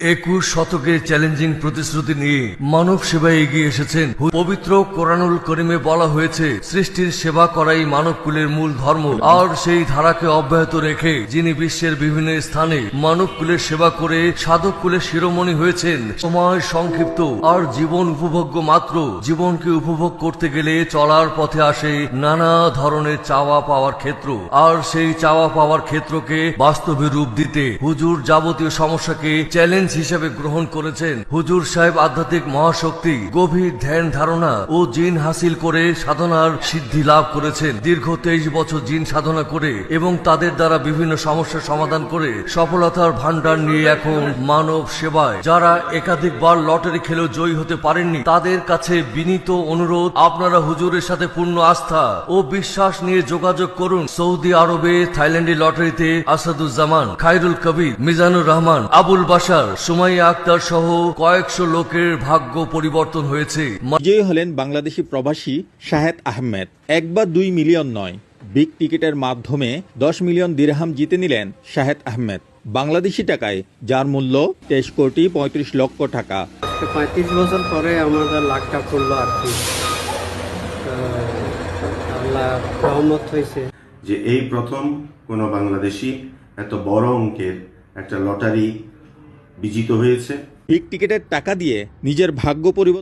একুশ শতকের চ্যালেঞ্জিং প্রতিশ্রুতি নিয়ে মানব সেবায় এগিয়ে এসেছেন পবিত্র কোরআনুল করিমে বলা হয়েছে, সৃষ্টির সেবা করাই মানবকুলের মূল ধর্ম। আর সেই ধারাকে অব্যাহত রেখে যিনি বিশ্বের বিভিন্ন স্থানে মানবকুলের সেবা করে সাধক কুলের শিরোমণি হয়েছেন, সময় সংক্ষিপ্ত। আর জীবন উপভোগ্য মাত্র। জীবনকে উপভোগ করতে গেলে চলার পথে আসে নানা ধরনের চাওয়া পাওয়ার ক্ষেত্র। আর সেই চাওয়া পাওয়ার ক্ষেত্রকে বাস্তবে রূপ দিতে হুজুর যাবতীয় সমস্যাকে চ্যালেঞ্জ হিসেবে গ্রহণ করেছেন। হুজুর সাহেব আধ্যাত্মিক মহাশক্তি, গভীর ধ্যান ধারণা ও জিন হাসিল করে সাধনার সিদ্ধি লাভ করেছেন। দীর্ঘ তেইশ বছর জিন সাধনা করে এবং তাদের দ্বারা বিভিন্ন সমস্যার সমাধান করে সফলতার ভান্ডার নিয়ে এখন মানব সেবায়। যারা একাধিকবার লটারি খেলেও জয়ী হতে পারেননি, তাদের কাছে বিনীত অনুরোধ, আপনারা হুজুরের সাথে পূর্ণ আস্থা ও বিশ্বাস নিয়ে যোগাযোগ করুন। সৌদি আরবে থাইল্যান্ডের লটারিতে আসাদুজ্জামান, খায়রুল কবির, মিজানুর রহমান, আবুল বাসার সুমাইয়া আক্তার সহ কয়েকশো লোকের ভাগ্য পরিবর্তন হয়েছে। বিজয়ী হলেন বাংলাদেশি প্রবাসী শাহেদ আহমেদ। এক বা দুই মিলিয়ন নয় বিগ টিকেটের মাধ্যমে দশ মিলিয়ন দিরহাম জিতে নিলেন শাহেদ আহমেদ। বাংলাদেশি টাকায় যার মূল্য তেইশ কোটি পঁয়ত্রিশ লক্ষ টাকা। পঁয়ত্রিশ বছর পরে আমাদের লাখটা করল আর কি। রহমত হয়েছে। যে এই প্রথম কোনো বাংলাদেশি এত বড় অঙ্কের একটা লটারি বিজিত হয়েছে। টাকা দিয়ে নিজের ভাগ্য পরিবর্তন